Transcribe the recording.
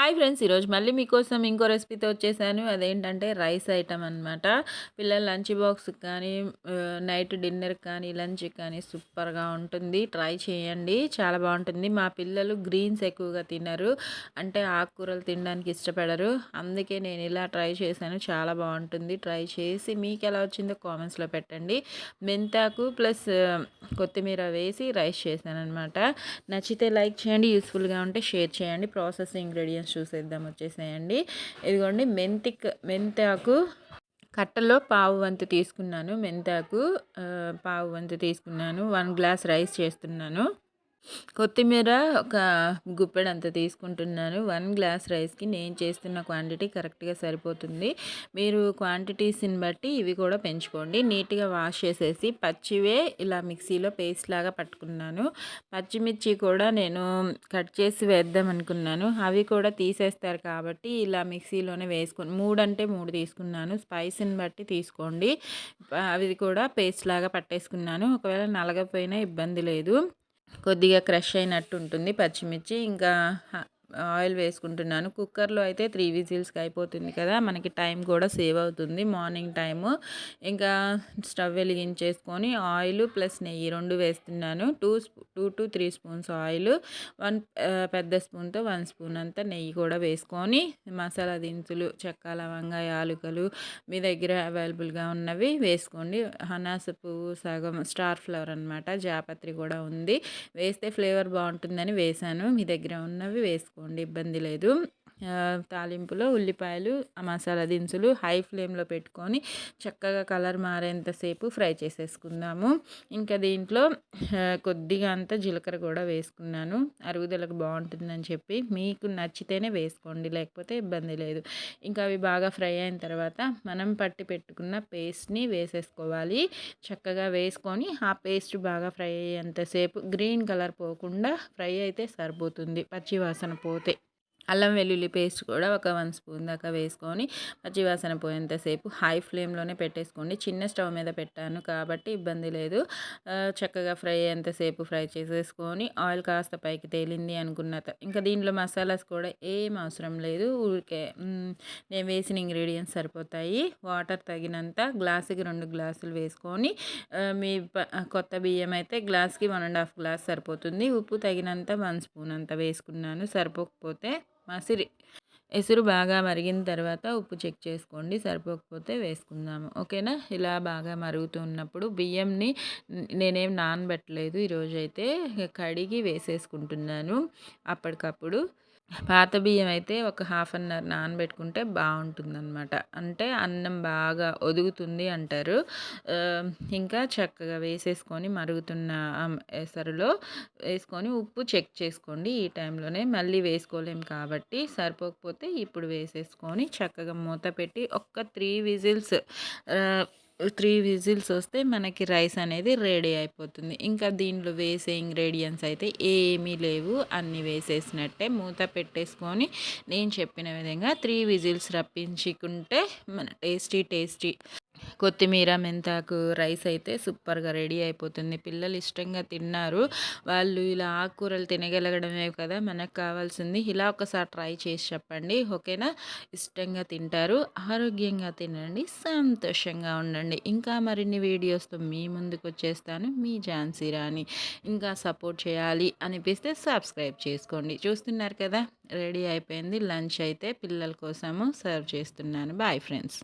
Hi friends ఈరోజు మళ్ళీ మీకోసం ఇంకో రెసిపీతో వచ్చేసాను. అదేంటంటే రైస్ ఐటమ్ అనమాట పిల్లల లంచ్ బాక్స్ కానీ నైట్ డిన్నర్ కానీ లంచ్ కానీ సూపర్గా ఉంటుంది. ట్రై చేయండి. చాలా బాగుంటుంది. మా పిల్లలు గ్రీన్స్ ఎక్కువగా తినరు. అంటే ఆకుకూరలు తినడానికి ఇష్టపడరు. అందుకే నేను ఇలా ట్రై చేశాను. చాలా బాగుంటుంది. ట్రై చేసి మీకు ఎలా వచ్చిందో కామెంట్స్లో పెట్టండి. మెంతాకు ప్లస్ కొత్తిమీర వేసి రైస్ చేశాను అనమాట నచ్చితే లైక్ చేయండి. యూస్ఫుల్గా ఉంటే షేర్ చేయండి. ప్రాసెస్ ఇంగ్రీడియంట్స్ చూసేద్దాం వచ్చేసేయండి. ఇదిగోండి మెంతిక్ మెంతాకు కట్టలో పావు వంతు తీసుకున్నాను. మెంతాకు పావు వంతు తీసుకున్నాను. వన్ గ్లాస్ రైస్ చేస్తున్నాను. కొత్తిమీర ఒక గుప్పెడంత తీసుకుంటున్నాను. వన్ గ్లాస్ రైస్కి నేను చేస్తున్న క్వాంటిటీ కరెక్ట్గా సరిపోతుంది. మీరు క్వాంటిటీస్ని బట్టి ఇవి కూడా పెంచుకోండి. నీట్గా వాష్ చేసేసి పచ్చివే ఇలా మిక్సీలో పేస్ట్ లాగా పట్టుకున్నాను. పచ్చిమిర్చి కూడా నేను కట్ చేసి వేద్దాం అనుకున్నాను. అవి కూడా తీసేస్తారు కాబట్టి ఇలా మిక్సీలోనే వేసుకొని మూడు అంటే మూడు తీసుకున్నాను. స్పైసీని బట్టి తీసుకోండి. అవి కూడా పేస్ట్ లాగా పట్టేసుకున్నాను. ఒకవేళ నలగపోయినా ఇబ్బంది లేదు. కొద్దిగా క్రష్ అయినట్టు ఉంటుంది పచ్చిమిర్చి. ఇంకా ఆయిల్ వేసుకుంటున్నాను. కుక్కర్లో అయితే త్రీ విజిల్స్కి అయిపోతుంది కదా మనకి టైం కూడా సేవ్ అవుతుంది మార్నింగ్ టైము. ఇంకా స్టవ్ వెలిగించేసుకొని ఆయిల్ ప్లస్ నెయ్యి రెండు వేస్తున్నాను. Two two to three spoons oil one పెద్ద స్పూన్తో వన్ స్పూన్ అంతా నెయ్యి కూడా వేసుకొని మసాలా దినుసులు చెక్క లవంగ యాలుకలు మీ దగ్గర అవైలబుల్గా ఉన్నవి వేసుకోండి. హనాస పువ్వు సగం స్టార్ ఫ్లవర్ అనమాట జాపత్రి కూడా ఉంది. వేస్తే ఫ్లేవర్ బాగుంటుందని వేసాను. మీ దగ్గర ఉన్నవి వేసుకోండి. చేసుకోండి ఇబ్బంది లేదు. తాలింపులో ఉల్లిపాయలు మసాలా దినుసులు హై ఫ్లేమ్లో పెట్టుకొని చక్కగా కలర్ మారేంతసేపు ఫ్రై చేసేసుకుందాము. ఇంకా దీంట్లో కొద్దిగా అంత జీలకర్ర కూడా వేసుకున్నాను. అరుగుదలకు బాగుంటుందని చెప్పి మీకు నచ్చితేనే వేసుకోండి లేకపోతే ఇబ్బంది లేదు. ఇంకా అవి బాగా ఫ్రై అయిన తర్వాత మనం పట్టి పెట్టుకున్న పేస్ట్ని వేసేసుకోవాలి. చక్కగా వేసుకొని ఆ పేస్ట్ బాగా ఫ్రై అయ్యేంతసేపు గ్రీన్ కలర్ పోకుండా ఫ్రై అయితే సరిపోతుంది. పచ్చివాసన పో పోతే అల్లం వెల్లుల్లి పేస్ట్ కూడా ఒక వన్ స్పూన్ దాకా వేసుకొని పచ్చివాసన పోయేంతసేపు హై ఫ్లేమ్లోనే పెట్టేసుకోండి. చిన్న స్టవ్ మీద పెట్టాను కాబట్టి ఇబ్బంది లేదు. చక్కగా ఫ్రై అయ్యేంతసేపు ఫ్రై చేసేసుకొని ఆయిల్ కాస్త పైకి తేలింది అనుకున్న ఇంకా దీంట్లో మసాలాస్ కూడా ఏం అవసరం లేదు. ఊరికే నేను వేసిన ఇంగ్రీడియంట్స్ సరిపోతాయి. వాటర్ తగినంత గ్లాసుకి రెండు గ్లాసులు వేసుకొని మీ కొత్త బియ్యం అయితే గ్లాస్కి వన్ అండ్ హాఫ్ గ్లాస్ సరిపోతుంది. ఉప్పు తగినంత వన్ స్పూన్ అంత వేసుకున్నాను. సరిపోకపోతే మసిరి. ఎసురు బాగా మరిగిన తర్వాత ఉప్పు చెక్ చేసుకోండి. సరిపోకపోతే వేసుకుందాము. ఓకేనా? ఇలా బాగా మరుగుతున్నప్పుడు బియ్యంని నేనేం నానబెట్టలేదు. ఈరోజైతే కడిగి వేసేసుకుంటున్నాను. అప్పటికప్పుడు పాత బియ్యం అయితే ఒక హాఫ్ అన్ అవర్ నానబెట్టుకుంటే బాగుంటుందన్నమాట. అంటే అన్నం బాగా ఒదుగుతుంది అంటారు. ఇంకా చక్కగా వేసేసుకొని మరుగుతున్న ఎసరులో వేసుకొని ఉప్పు చెక్ చేసుకోండి ఈ టైంలోనే. మళ్ళీ వేసుకోలేం కాబట్టి సరిపోకపోతే ఇప్పుడు వేసేసుకొని చక్కగా మూత పెట్టి ఒక్క త్రీ విజిల్స్ త్రీ విజిల్స్ వస్తే మనకి రైస్ అనేది రెడీ అయిపోతుంది. ఇంకా దీంట్లో వేసే ఇంగ్రీడియంట్స్ అయితే ఏమీ లేవు. అన్నీ వేసేసినట్టే మూత పెట్టేసుకొని నేను చెప్పిన విధంగా త్రీ విజిల్స్ రప్పించుకుంటే మన టేస్టీ టేస్టీ కొత్తిమీర మెంతాకు రైస్ అయితే సూపర్గా రెడీ అయిపోతుంది. పిల్లలు ఇష్టంగా తిన్నారు. వాళ్ళు ఇలా ఆకుకూరలు తినగలగడమే కదా మనకు కావాల్సింది. ఇలా ఒకసారి ట్రై చేసి చెప్పండి. ఓకేనా? ఇష్టంగా తింటారు. ఆరోగ్యంగా తినండి. సంతోషంగా ఉండండి. ఇంకా మరిన్ని వీడియోస్తో మీ ముందుకు వచ్చేస్తాను. మీ ఝాన్సీ రాణి. ఇంకా సపోర్ట్ చేయాలి అనిపిస్తే సబ్స్క్రైబ్ చేసుకోండి. చూస్తున్నారు కదా? రెడీ అయిపోయింది. లంచ్ అయితే పిల్లల కోసము సర్వ్ చేస్తున్నాను. Bye friends.